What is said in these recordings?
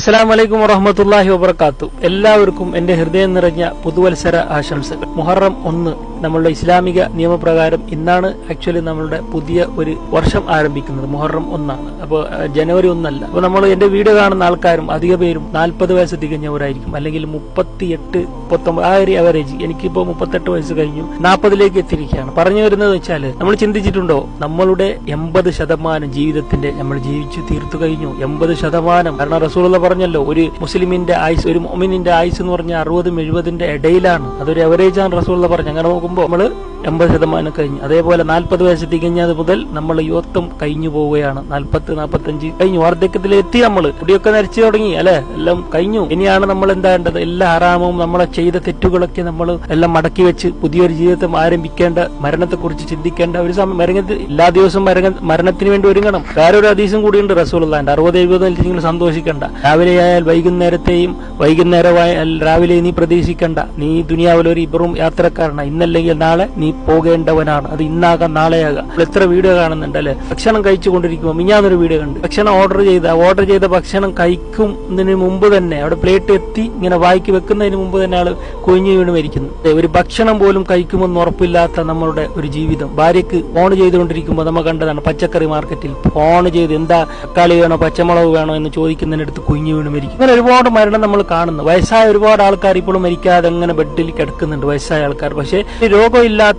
അസ്സാം വലൈക്കും വറഹമത്തല്ലാഹി വബർക്കാത്തു എല്ലാവർക്കും എന്റെ ഹൃദയം നിറഞ്ഞ പുതുവത്സര ആശംസകൾ. മുഹറം ഒന്ന് നമ്മളുടെ ഇസ്ലാമിക നിയമപ്രകാരം ഇന്നാണ് ആക്ച്വലി നമ്മളുടെ പുതിയ ഒരു വർഷം ആരംഭിക്കുന്നത്. മുഹറം ഒന്നാണ്. അപ്പോൾ ജനുവരി ഒന്നല്ല. അപ്പോൾ നമ്മൾ എന്റെ വീഡിയോ കാണുന്ന ആൾക്കാരും അധിക പേരും നാൽപ്പത് വയസ്സ് തികഞ്ഞവരായിരിക്കും. അല്ലെങ്കിൽ മുപ്പത്തി എട്ട് മുപ്പത്തൊമ്പത് ആ ഒരു അവറേജ് എനിക്കിപ്പോൾ മുപ്പത്തെട്ട് വയസ്സ് കഴിഞ്ഞു. നാൽപ്പതിലേക്ക് എത്തിയിരിക്കുകയാണ്. പറഞ്ഞു വരുന്നത് വെച്ചാൽ നമ്മൾ ചിന്തിച്ചിട്ടുണ്ടോ? നമ്മളുടെ എൺപത് ശതമാനം ജീവിതത്തിന്റെ നമ്മൾ ജീവിച്ചു തീർത്തു കഴിഞ്ഞു. എൺപത് ശതമാനം. കാരണം റസൂൾ പറഞ്ഞല്ലോ ഒരു മുസ്ലിമിന്റെ ആയുസ് ഒരു മൊമിനിന്റെ ആയുസ് എന്ന് പറഞ്ഞാൽ അറുപതും എഴുപതിന്റെ ഇടയിലാണ്. അതൊരു അവറേജ് ആണ് റസൂൾ പറഞ്ഞു അങ്ങനെ നോക്കുമ്പോൾ നമ്മൾ എൺപത് ശതമാനം കഴിഞ്ഞു. അതേപോലെ നാൽപ്പത് വയസ്സ് തികഞ്ഞത് മുതൽ നമ്മൾ യുവത്വം കഴിഞ്ഞു പോവുകയാണ്. നാൽപ്പത്തി നാൽപ്പത്തഞ്ച് കഴിഞ്ഞു. വാർദ്ധക്യത്തിൽ എത്തി നമ്മൾ. കുടിയൊക്കെ നരച്ചു തുടങ്ങി അല്ലെ? എല്ലാം കഴിഞ്ഞു. ഇനിയാണ് നമ്മൾ എന്താണ്ടത് എല്ലാ ആറാമവും നമ്മളെ ചെയ്ത തെറ്റുകളൊക്കെ നമ്മൾ എല്ലാം മടക്കി വെച്ച് പുതിയൊരു ജീവിതം ആരംഭിക്കേണ്ട മരണത്തെക്കുറിച്ച് ചിന്തിക്കേണ്ട ഒരു സമയം. മരണത്തിൽ എല്ലാ ദിവസവും മരണ മരണത്തിന് വേണ്ടി ഒരുങ്ങണം. വേറെ ഒരു അതീസം കൂടിയുണ്ട് റസൂലുള്ളാന്റെ അറുപത് എഴുപത് നിങ്ങൾ സന്തോഷിക്കേണ്ട. രാവിലെ ആയാൽ വൈകുന്നേരത്തെയും വൈകുന്നേരമായാൽ രാവിലെ നീ പ്രതീക്ഷിക്കണ്ട. നീ ദുനിയാവിൽ ഒരു ഇബറും യാത്രക്കാരനാണ് ഇന്നല്ലെങ്കിൽ നാളെ നീ പോകേണ്ടവനാണ്. അത് ഇന്നാകാം നാളെയാകാം. എത്ര വീഡിയോ കാണുന്നുണ്ട് അല്ലെ? ഭക്ഷണം കഴിച്ചുകൊണ്ടിരിക്കുമ്പോൾ മിഞ്ഞാന്നൊരു വീഡിയോ കണ്ട്. ഭക്ഷണം ഓർഡർ ചെയ്ത ഓർഡർ ചെയ്ത ഭക്ഷണം കഴിക്കുന്നതിന് മുമ്പ് തന്നെ അവിടെ പ്ലേറ്റ് എത്തി ഇങ്ങനെ വായിക്കി വെക്കുന്നതിന് മുമ്പ് തന്നെ ആൾ കുഞ്ഞു വീണ് മരിക്കുന്നു. ഒരു ഭക്ഷണം പോലും കഴിക്കുമെന്ന് ഉറപ്പില്ലാത്ത നമ്മളുടെ ഒരു ജീവിതം. ഭാര്യക്ക് ഫോൺ ചെയ്തുകൊണ്ടിരിക്കുമ്പോൾ നമ്മൾ കണ്ടതാണ് പച്ചക്കറി മാർക്കറ്റിൽ ഫോൺ ചെയ്ത് എന്താ തക്കാളി വേണോ പച്ചമുളക് വേണോ എന്ന് ചോദിക്കുന്നതിനടുത്ത് കുഞ്ഞു വീണ് മരിക്കും. അങ്ങനെ ഒരുപാട് മരണം നമ്മൾ കാണുന്നു. വയസ്സായ ഒരുപാട് ആൾക്കാർ ഇപ്പോഴും മരിക്കാതെ അങ്ങനെ ബെഡിൽ കിടക്കുന്നുണ്ട് വയസ്സായ ആൾക്കാർ. പക്ഷേ ഈ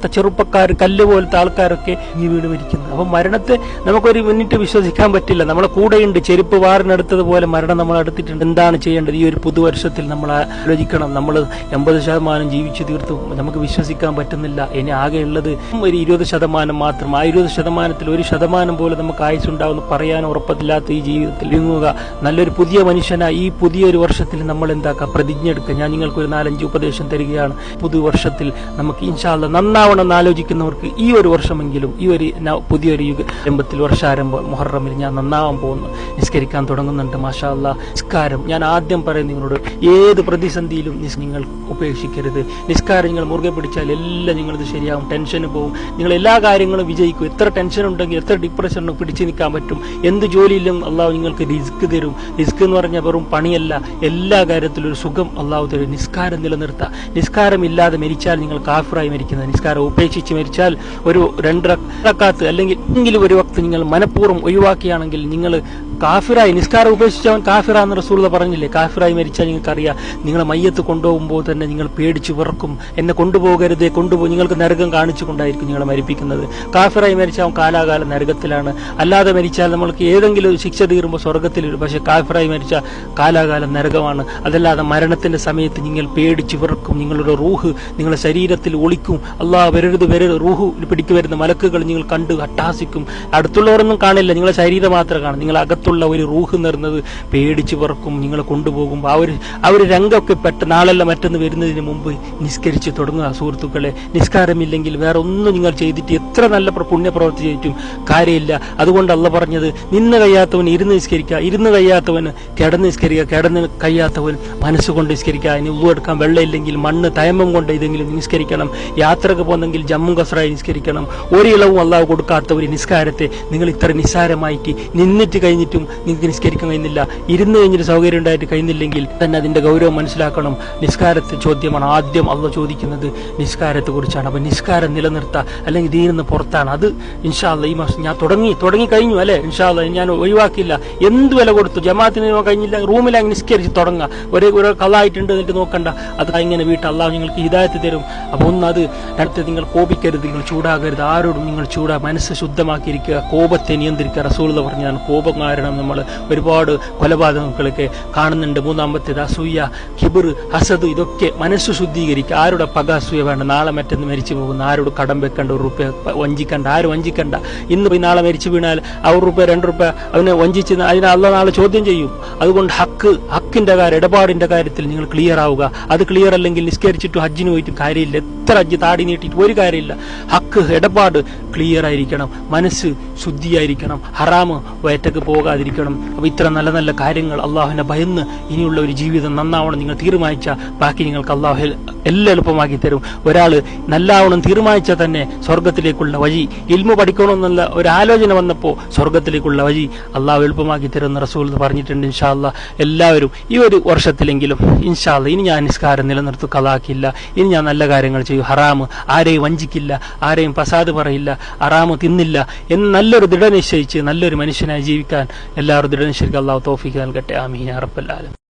രോഗമില്ലാത്ത ചെറുപ്പക്കാർ കല്ല് പോലത്തെ ആൾക്കാരൊക്കെ ഈ വീട് മരിക്കുന്നത് അപ്പം മരണത്തെ നമുക്കൊരു മിനിറ്റ് വിശ്വസിക്കാൻ പറ്റില്ല. നമ്മളെ കൂടെയുണ്ട്. ചെരുപ്പ് വാറിനടുത്തതുപോലെ മരണം നമ്മൾ അടുത്തിട്ടുണ്ട് എന്താണ് ചെയ്യേണ്ടത്? ഈ ഒരു പുതുവർഷത്തിൽ നമ്മൾ ആലോചിക്കണം. നമ്മൾ എൺപത് ശതമാനം ജീവിച്ചു തീർത്തു. നമുക്ക് വിശ്വസിക്കാൻ പറ്റുന്നില്ല. ഇനി ആകെ ഉള്ളത് ഒരു ഇരുപത് ശതമാനം മാത്രം. ആ ഇരുപത് ശതമാനത്തിൽ ഒരു ശതമാനം പോലെ നമുക്ക് ആയുസ് ഉണ്ടാവുമെന്ന് പറയാൻ ഉറപ്പില്ലാത്ത ഈ ജീവിതത്തിൽ ഇങ്ങുക. നല്ലൊരു പുതിയ മനുഷ്യനായി ഈ പുതിയൊരു വർഷത്തിൽ നമ്മൾ എന്താക്കുക പ്രതിജ്ഞ എടുക്കുക. ഞാൻ നിങ്ങൾക്ക് ഒരു നാലഞ്ച് ഉപദേശം തരികയാണ്. പുതുവർഷത്തിൽ നമുക്ക് ഇൻഷാല്ല നന്നാവണം എന്ന് ആലോചിക്കുന്നവർക്ക് ഈ ഒരു വർഷമെങ്കിലും ഈ ഒരു പുതിയൊരു യുഗ രംഭത്തിൽ വർഷാരംഭം മുഹറമിൽ ഞാൻ നന്നാവാൻ പോകുന്നു. നിസ്കരിക്കാൻ തുടങ്ങുന്നുണ്ട് മാഷാ അല്ലാ നിസ്കാരം. ഞാൻ ആദ്യം പറയും നിങ്ങളോട് ഏത് പ്രതിസന്ധിയിലും നിസ് നിങ്ങൾ ഉപേക്ഷിക്കരുത്. നിസ്കാരം നിങ്ങൾ മുറുകെ പിടിച്ചാൽ എല്ലാം നിങ്ങളത് ശരിയാവും ടെൻഷന് പോകും. നിങ്ങൾ എല്ലാ കാര്യങ്ങളും വിജയിക്കും. എത്ര ടെൻഷൻ ഉണ്ടെങ്കിൽ എത്ര ഡിപ്രഷൻ ഉണ്ടെങ്കിൽ പിടിച്ചു നിൽക്കാൻ പറ്റും. എന്ത് ജോലിയിലും അള്ളാഹു നിങ്ങൾക്ക് റിസ്ക് തരും. റിസ്ക് എന്ന് പറഞ്ഞാൽ വെറും പണിയല്ല എല്ലാ കാര്യത്തിലും ഒരു സുഖം അള്ളാഹു തരും. നിസ്കാരം നിലനിർത്തുക നിസ്കാരം ഇല്ലാതെ മരിച്ചാൽ നിങ്ങൾ കാഫിറായി മരിക്കുന്നത്. നിസ്കാരം ഉപേക്ഷിച്ച് മരിച്ചാൽ ഒരു രണ്ട് റക്കാത്ത് അല്ലെങ്കിൽ എങ്കിലും ഒരു വക്ത് നിങ്ങൾ മനഃപൂർവം ഒഴിവാക്കിയാണെങ്കിൽ നിങ്ങൾ കാഫിറായി നിസ്കാരം ഉപേക്ഷിച്ചവൻ കാഫിറ എന്ന് റസൂലത പറഞ്ഞില്ലേ? കാഫിറായി മരിച്ചാൽ നിങ്ങൾക്കറിയാം നിങ്ങളെ മയ്യത്ത് കൊണ്ടുപോകുമ്പോൾ തന്നെ നിങ്ങൾ പേടിച്ച് വിറക്കും. എന്നെ കൊണ്ടുപോകരുതേ കൊണ്ടുപോകും നിങ്ങൾക്ക് നരകം കാണിച്ചു കൊണ്ടായിരിക്കും നിങ്ങളെ മരിപ്പിക്കുന്നത്. കാഫിറായി മരിച്ചാൽ കാലാകാല നരകത്തിലാണ്. അല്ലാതെ മരിച്ചാൽ നമ്മൾക്ക് ഏതെങ്കിലും ശിക്ഷ തീരുമ്പോൾ സ്വർഗത്തിൽ പക്ഷെ കാഫിറായി മരിച്ച കാലാകാലം നരകമാണ്. അതല്ലാതെ മരണത്തിന്റെ സമയത്ത് നിങ്ങൾ പേടിച്ച് വിറക്കും. നിങ്ങളുടെ റൂഹ് നിങ്ങളുടെ ശരീരത്തിൽ ഒളിക്കും. അള്ളാഹ് വരരുത് വരരുത് റൂഹു പിടിക്ക് വരുന്ന മലക്കുകൾ നിങ്ങൾ കണ്ട് അട്ടാസിക്കും അടുത്തുള്ളവരൊന്നും കാണില്ല. നിങ്ങളെ ശരീരം മാത്രം കാണും. നിങ്ങൾ അകത്തുള്ള ഒരു റൂഹ് നിറഞ്ഞത് പേടിച്ച് പറക്കും നിങ്ങളെ കൊണ്ടുപോകും ആ ഒരു ആ ഒരു രംഗമൊക്കെ പെട്ട നാളല്ല മറ്റൊന്ന് വരുന്നതിന് മുമ്പ് നിസ്കരിച്ച് തുടങ്ങുക സുഹൃത്തുക്കളെ. നിസ്കാരമില്ലെങ്കിൽ വേറെ ഒന്നും നിങ്ങൾ ചെയ്തിട്ട് എത്ര നല്ല പുണ്യപ്രവർത്തി ചെയ്തിട്ടും കാര്യമില്ല. അതുകൊണ്ട് അല്ല പറഞ്ഞത് നിന്ന് കഴിയാത്തവൻ ഇരുന്ന് നിസ്കരിക്കുക ഇരുന്ന് കഴിയാത്തവന് കിടന്ന് നിസ്കരിക്കുക കിടന്ന് കഴിയാത്തവൻ മനസ്സുകൊണ്ട് നിസ്കരിക്കുക. അതിന് ഉള്ളു വെള്ളമില്ലെങ്കിൽ മണ്ണ് തയമം കൊണ്ട് ഇതെങ്കിലും നിസ്കരിക്കണം. യാത്രയ്ക്ക് പോകുന്നെങ്കിൽ ജമ്മു കസറായി നിസ്കരിക്കണം. ഒരു ഇളവും അള്ളാഹു കൊടുക്കാത്ത ഒരു നിസ്കാരത്തെ നിങ്ങൾ ഇത്ര നിസ്സാരമായിട്ട് നിന്നിട്ട് കഴിഞ്ഞിട്ടും നിങ്ങൾക്ക് നിസ്കരിക്കാൻ കഴിയുന്നില്ല. ഇരുന്ന് കഴിഞ്ഞിട്ട് സൗകര്യം ഉണ്ടായിട്ട് കഴിഞ്ഞില്ലെങ്കിൽ തന്നെ അതിന്റെ ഗൗരവം മനസ്സിലാക്കണം. നിസ്കാരത്തെ ചോദ്യമാണ് ആദ്യം അള്ള ചോദിക്കുന്നത് നിസ്കാരത്തെ കുറിച്ചാണ് അപ്പൊ നിസ്കാരം നിലനിർത്തുക അല്ലെങ്കിൽ ഇതിൽ നിന്ന് പുറത്താണ്. അത് ഇൻഷാല്ല ഈ മാസം ഞാൻ തുടങ്ങി തുടങ്ങി കഴിഞ്ഞു അല്ലെ? ഇൻഷാല്ല ഞാൻ ഒഴിവാക്കില്ല എന്ത് വില കൊടുത്തു? ജമാത്തിന് കഴിഞ്ഞില്ല. റൂമിൽ അങ്ങ് നിസ്കരിച്ച് തുടങ്ങുക ഒരേ ഒരു കള്ളായിട്ടുണ്ട് എന്നിട്ട് നോക്കണ്ട. അത് ഇങ്ങനെ വീട്ടിൽ അള്ളാഹ് നിങ്ങൾക്ക് ഹിദായത്ത് തരും. അപ്പൊ ഒന്ന് അത് അടുത്ത് നിങ്ങൾ കോപിക്കരുത് നിങ്ങൾ ചൂടാകരുത്. ആരോടും നിങ്ങൾ ചൂടാ മനസ്സ് ശുദ്ധമാക്കിയിരിക്കുക കോപത്തെ നിയന്ത്രിക്കുക. റസൂൾ പറഞ്ഞാണ് കോപം കാരണം നമ്മൾ ഒരുപാട് കൊലപാതകങ്ങളൊക്കെ കാണുന്നുണ്ട്. മൂന്നാമത്തേത് അസൂയ കിബിർ ഹസദ് ഇതൊക്കെ മനസ്സ് ശുദ്ധീകരിക്കുക. ആരുടെ പക അസൂയ വേണ്ട. നാളെ മറ്റൊന്ന് മരിച്ചു പോകുന്ന ആരോട് കടം വെക്കേണ്ട ഒരു റുപ്യ വഞ്ചിക്കണ്ട. ആരും വഞ്ചിക്കണ്ട. ഇന്ന് പോയി നാളെ മരിച്ചു വീണാൽ ആ ഒരു റുപ്യ രണ്ട് റുപ്യ അവനെ വഞ്ചിച്ച് അതിനെ അല്ല നാളെ ചോദ്യം ചെയ്യും. അതുകൊണ്ട് ഹക്ക് ഹക്കിന്റെ കാര്യം ഇടപാടിന്റെ കാര്യത്തിൽ നിങ്ങൾ ക്ലിയർ ആവുക. അത് ക്ലിയർ അല്ലെങ്കിൽ നിസ്കരിച്ചിട്ട് ഹജ്ജിന് പോയിട്ട് കാര്യമില്ല. എത്ര ഹജ്ജ് താടി നീട്ടിയിട്ട് ഒരു കാര്യമില്ല. ഹക്ക് ഇടപാട് ക്ലിയർ ആയിരിക്കണം. മനസ്സ് ശുദ്ധിയായിരിക്കണം. ഹറാമ് വയറ്റക്ക് പോകാതിരിക്കണം. അപ്പൊ ഇത്ര നല്ല നല്ല കാര്യങ്ങൾ അള്ളാഹുവിനെ ഭയന്ന് ഇനിയുള്ള ഒരു ജീവിതം നന്നാവണം നിങ്ങൾ തീരുമാനിച്ച ബാക്കി നിങ്ങൾക്ക് അള്ളാഹു എല്ലാം എളുപ്പമാക്കി തരും. ഒരാൾ നല്ലാവണം തീരുമാനിച്ചാൽ തന്നെ സ്വർഗത്തിലേക്കുള്ള വഴി ഇൽമ പഠിക്കണമെന്നുള്ള ഒരു ആലോചന വന്നപ്പോൾ സ്വർഗത്തിലേക്കുള്ള വഴി അള്ളാഹു എളുപ്പമാക്കി തരുമെന്ന് റസൂൽ പറഞ്ഞിട്ടുണ്ട് ഇൻഷാല്ല എല്ലാവരും ഈ ഒരു വർഷത്തിലെങ്കിലും ഇൻഷാല്ല ഇനി ഞാൻ നിസ്കാരം നിലനിർത്തു കലാക്കില്ല ഇനി ഞാൻ നല്ല കാര്യങ്ങൾ ചെയ്യും. ഹറാമ് ആരെയും വഞ്ചിക്കില്ല ആരെയും പസാദ് പറയില്ല ഹറാമ് തിന്നില്ല. എന്ന് നല്ലൊരു ദൃഢനിശ്ചയിച്ച് നല്ലൊരു മനുഷ്യനായി ജീവിക്കാൻ എല്ലാവരും ദൃഢനിശ്ചയിക്ക് അള്ളാഹു തോഫിക്ക് നൽകട്ടെ. ആമീൻ. അറപ്പല്ലാലും